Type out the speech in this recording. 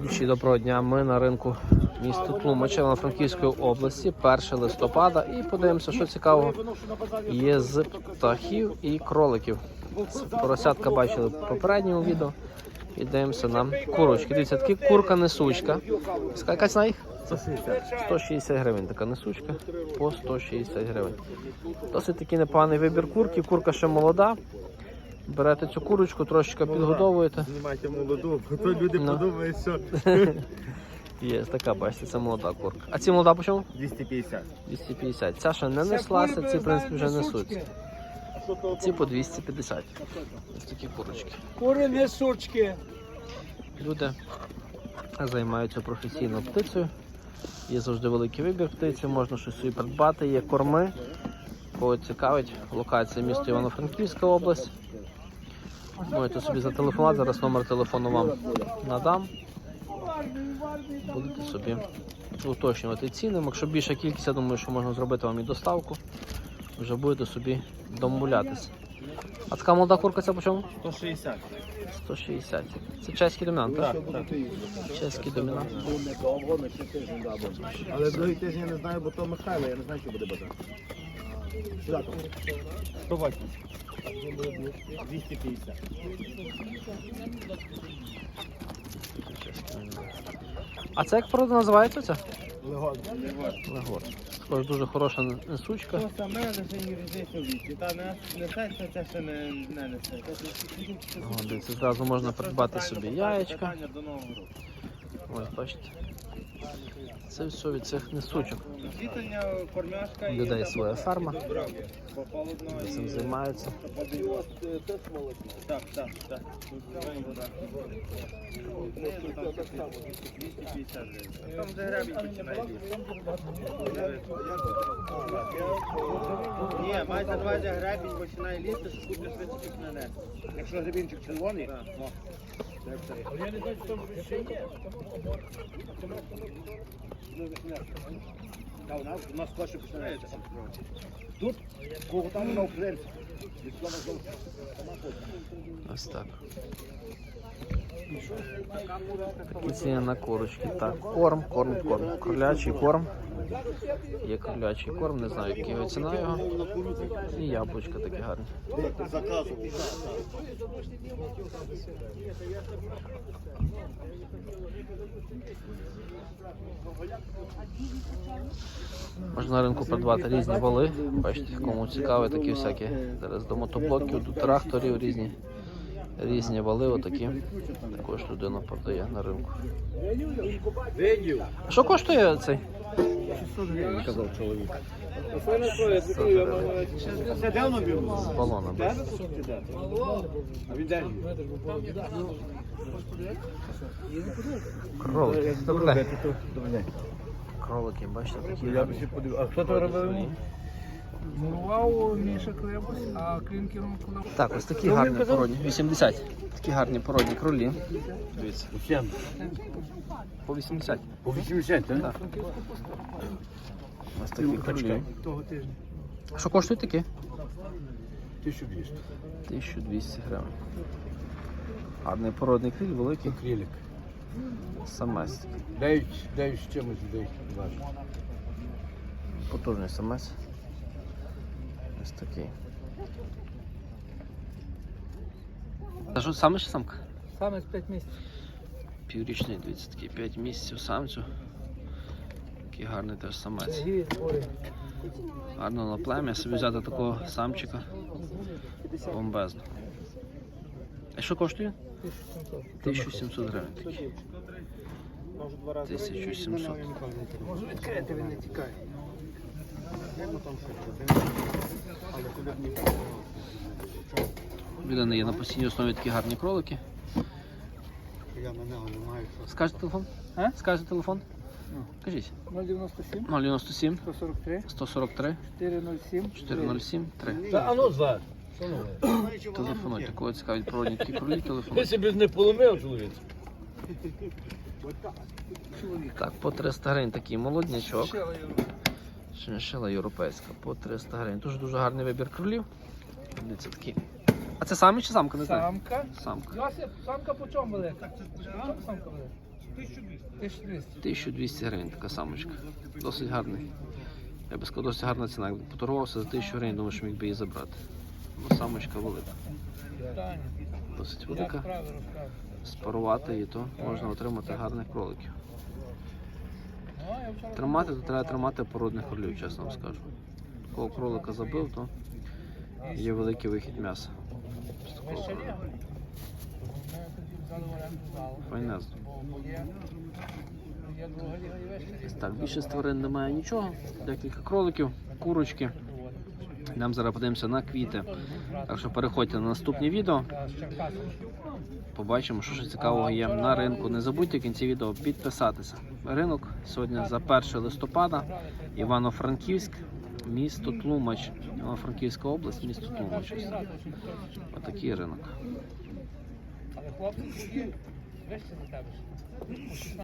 Ключі, доброго дня. Ми на ринку міста Тлумача на Франківської області, 1 листопада. І подивимося, що цікавого є з птахів і кроликів. Поросятка бачили в попередньому відео. І дивимося на курочки. Дивіться, такі курка несучка. Скільки ціна їх? 160 гривень така несучка по 160 гривень. Досить такий непоганий вибір курки. Курка ще молода. Берете цю курочку, трошечки підгодовуєте. Знімайте молоду, бо то люди Ну. подумають, що Є така, бачите, це молода курка. А ці молода по чому? 250. 250. Ця ще не неслася, ці, в принципі, вже несуться. Ці по 250. Ось такі курочки. Кури не сучки. Люди займаються професійно птицею. Є завжди великий вибір птиці, можна щось собі придбати, є корми. Кого цікавить, локація місто Івано-Франківська область. Можете собі зателефонувати, зараз номер телефону вам надам. Будете собі уточнювати ціни. Якщо більша кількість, я думаю, що можна зробити вам і доставку. Вже будете собі домовлятися. А така молода курка це по чому? 160. 160. Це чеський домінант, так? Так. Чеський домінант. Але другий тиждень я не знаю, бо то Михайло, я не знаю, що буде базар. Сюди. 180. 250. А це як порода називається ця? Легон. Легор. Також дуже хороша несучка. То саме лише не різниця в віці. Та не несеться, це ще не, не несе. О, дивіться, зразу можна придбати собі яєчка. Питання до нового року. Ось бачите. Це все від цих несучок. Людей своя ферма, цим займаються. Так, так, так. Тут зелена вода. Знизу там 250 гривень. Там вже грабі починає лізти. Ні, мається на увазі грабінь починає лізти, що купиш не несе. Якщо гребінчик червоний, Я не знаю, що там ще є. Та у нас, у нас скорше починається. Тут, кого там на українці. Ось так. Ціни на курочки. Так, корм, корм, корм. Кролячий корм. Є кролячий корм, не знаю, яка ціна його. Яблучка такі гарні. Можна на ринку придбати різні вали. Бачите, кому цікаві такі всякі. Зараз до мотоблоків, до тракторів різні. Різні вали отакі. Також людина продає на ринку. А що коштує цей? 600 гривень, казав чоловік. З балоном. А він де? Кролики. Кролики, бачите, такі. А хто то робив? Мурував Міша Клебус, а клінкером куди? Так, ось такі гарні породні. 80. Такі гарні породні кролі. Дивіться. По 80. По 80, так? Так. Ось такі кролі. Що коштують такі? 1200. 1200 гривень. Гарний породний криль, великий Крілік. самець. 9, 9 з чимось людей важить. Потужний самець. Ось такий. Та що саме чи самка? Саме з 5 місяців. Піврічний, дивіться, такий 5 місяців самцю. Такий гарний теж самець. Гарно на плем'я, собі взяти такого самчика. Бомбезно. А що коштує? 1700 гривень. такий. 1700. Можу відкрити, він не тікає. Людина є на постійній основі такі гарні кролики. Я на нього не маю. Скажете телефон? А? Скажете телефон? Ну. Кажіть. 097 097 143 143 407 407 3. А ну звар. Телефонуйте, кого цікавить проводні такі кролі, телефонуйте. себе не поломив, чоловік. Так, по 300 гривень такий молоднячок. Шиншила європейська по 300 гривень. Дуже дуже гарний вибір кролів. Дивіться такі А це самі чи самка? Не знаю. Самка. Самка. Йосип, самка по чому велика? По чому самка велика? 1200. 1200 гривень така самочка. Досить гарний. Я би сказав, досить гарна ціна. Якби поторгувався за 1000 гривень, думаю, що міг би її забрати. Ну, самочка велика. Досить велика. Спарувати її, то можна отримати гарних кроликів. Тримати, то треба тримати породних орлів, чесно вам скажу. Такого кролика забив, то є великий вихід м'яса. Файнезно. Так, більше тварин немає нічого. Декілька кроликів, курочки. Нам зараз подивимося на квіти. Так що переходьте на наступні відео. Побачимо, що ще цікавого є на ринку. Не забудьте в кінці відео підписатися. Ринок сьогодні за 1 листопада. Івано-Франківськ, місто Тлумач. Івано-Франківська область, місто Тлумач. Отакий ринок. Але хлопці вище за тебе.